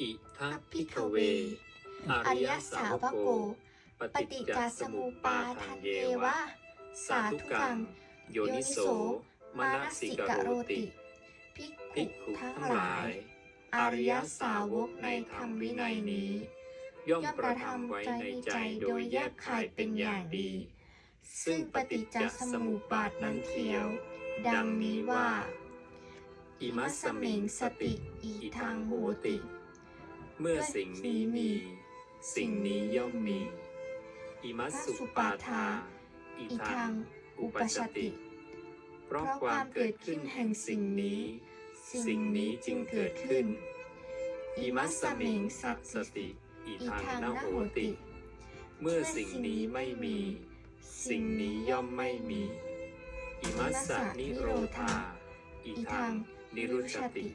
อิทัพพิกเว อริยสาวกโก ปฏิจจสมุปาทันเยวะ สาธุกัง โยนิโสมานสิกโรติภิกขุทั้งหลาย อริยสาวกในธรรมวินัยนี้ ย่อมประทับไว้ในใจโดยแยกคายเป็นอย่างดี ซึ่งปฏิจจสมุปาทนั้นเทียว ดังนี้ว่า อิมัสเมงสติ อีทางโหติ เมื่อสิ่งนี้มี สิ่งนี้ย่อมมี อิมัสสุปาปาทา อิทัง อุปชติ เพราะความเกิดขึ้นแห่งสิ่งนี้ สิ่งนี้จึงเกิดขึ้น อิมัสสมิงสัตสติ อิทังทังนโหติติ เมื่อสิ่งนี้ไม่มี สิ่งนี้ย่อมไม่มี อิมัสสนิโรธา อิทังนิรุชติ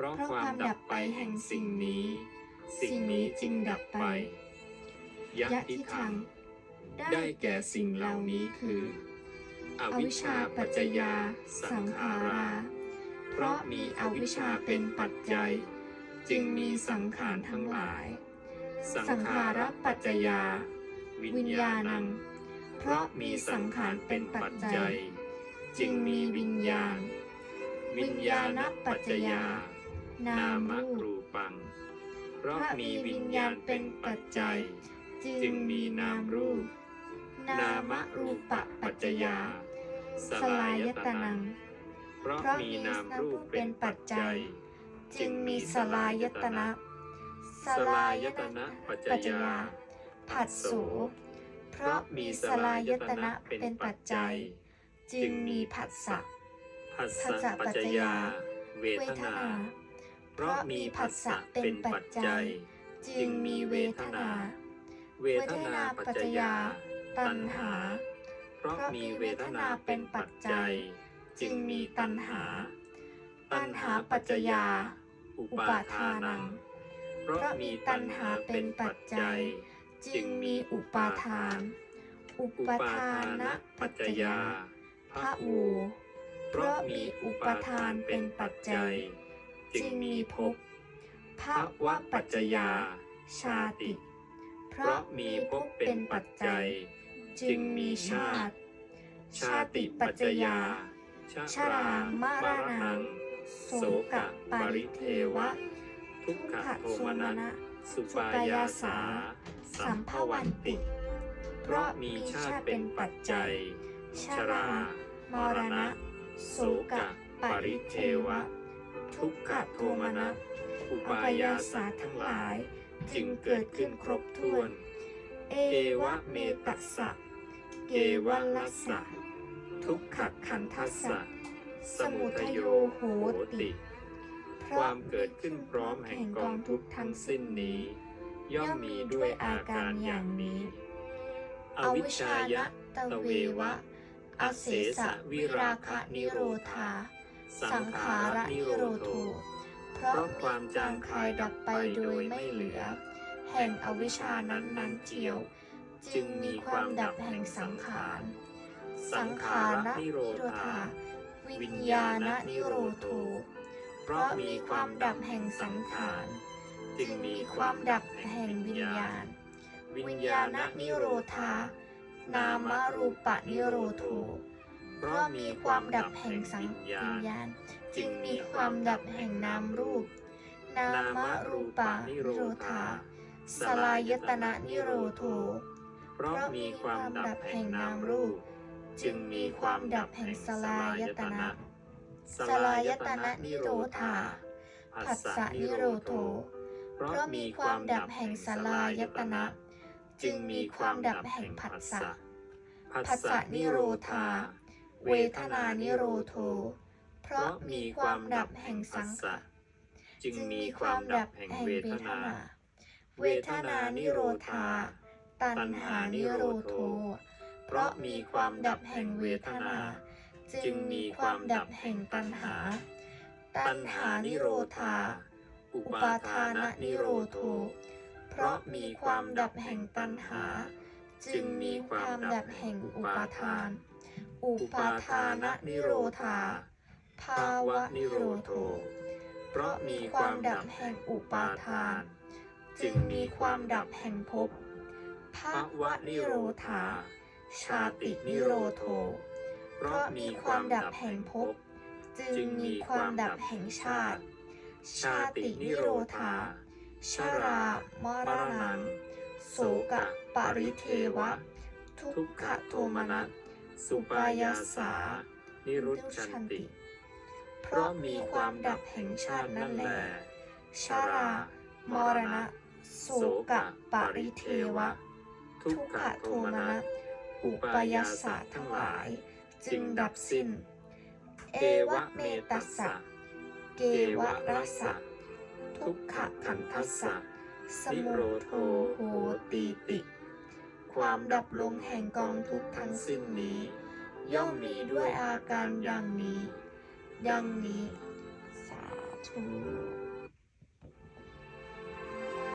เพราะความดับไปแห่งสิ่งนี้ สิ่งนี้จึงดับไปยะทิทิทัง ได้แก่สิ่งเหล่านี้คือออวิวิชชาปัจจยา สังขารา เพราะมีอวิชชาเป็นปัจจัย จึงมีสังขารทั้งหลาย สังขารปัจจยา วิญญาณัง เพราะมีสังขารเป็นปัจจจัย จึงมีวิญญาณ วิญญาณปัจจยา นามรูรูปัง เพราะมีวิญญาณเป็นปัจจัย จึงมีนามรูป นามรูปปปัจจยา สลายตนันังงเพราะมีนามรูปเป็นปัจจัย จึงมีสลายตนะนะสสลายตนะนะปัจจปัจจยายผัสโสเพราะมีสลายตนะเป็นปัจจัย จึงมีผัสสะผัสผัสสะปัจจยา เวทนา เพราะมีผัสสะเป็นปัจจัย จึงมีเวทนา เวทนาปัจจยา ตัณหา เพราะมีเวทนาเป็นปัจจัย จึงมีตัณหา ตัณหาปัจจยา อุปาทานัง เพราะมีตัณหาเป็นปัจจัยยจึงมีอุปาทาน อุปทานะปัจจยาพระอูเพราะมีอุปทานเป็นปัจจัย จึงมีภพภะวะปัจจยา ชาติ เพราะมีภพเป็นปัจจัย จึงมีชาติ ชาติปัจจยา ชรามารนัง โสกะปริเทวะ ทุกขะโทมนันะสสุปายาสา สัมภวันติติ เพราะมีชาติเป็นปัจจัย ชรามรณะ โสกะปริเทวะ ทุกขโทมนัสอุอุปายาสาสาทั้ทั้งหลาย จึงเกิดขึ้นครบถ้วน เอวะเมตัตัสสะเกเกววลัลัสสะทุกขขัดคันทัสสะสมุทโยโหติ ความเกิดขึ้นพร้อมแห่งกองทุกทั้งสิ้นนี้ ย่อมมีด้วยอาการอย่างนี้ อวิชชายะนะตเววะ อเสสะวิราราคะนิโรธา สังขาระนิโรโรโธเพราะความจางคายดับไปโดยไม่เหลือ แห่งอวิชชานั้นนั้นเทียว จึงมีความดับแห่งสังขาร สังขาระนิโรธา วิญญาณนิโรโธเพราะมีความดับแห่งสังขาร จึงมีความดับแห่งวิญญาณ วิญญาณนิโรธา นามรูปะนิโรโธ เพราะมีความดับแห่งสังวิญญาณ จึงมีความดับแห่งนามรูป นามรูปานิโรธา สลายตนะนิโรโธเพราะมีความดับแห่งนามรูป จึงมีความดับแห่งสลายตนะ สลายตนะนิโรธาผัสสะนิโรโธเพราะมีความดับแห่งสลายตนะ จึงมีความดับแห่งผัสสะผัสสะนิโรธา เวทนานิโรโธเพราะมีความดับแห่งสังขารจึงมีความดับแห่งเวทนา เวทนานิโรธา ตัณหานิโรโธเพราะมีความดับแห่งเวทนา จึงมีความดับแห่งตัณหา ตัณหานิโรธา อุปาทานนิโรโธเพราะมีความดับแห่งตัณหา จึงมีความดับแห่งอุปาทาน อุปาทานนิโรธา ภาวะนิโรโธเพราะมีความดับแห่งอุปาทาน จึงมีความดับแห่งภพภะวะนิโรธา ชาตินิโรโท เพราะมีความดับแห่งภพ จึงมีความดับแห่งชาติ ชาตินิโรธา ชรามรณังโสกะปริเทวะ ทุกขโทมนัส สุปายาสา นิรุชชันติ เพราะมีความดับแห่งชาตินั่นแหละชรา มรณะ โสกะปริเทวะ ทุกขโทมนัสอุปายาสะทั้งหลาย จึงดับสิ้น เอวะเมตัสสะ เกวะรัสสะ ทุกขขันทัสสะ สมุทโธโหตีติ ความดับลงแห่งกองทุกข์ทั้งสิ้นนี้ ย่อมมีด้วยอาการดังนี้ ดังนี้ สาธุ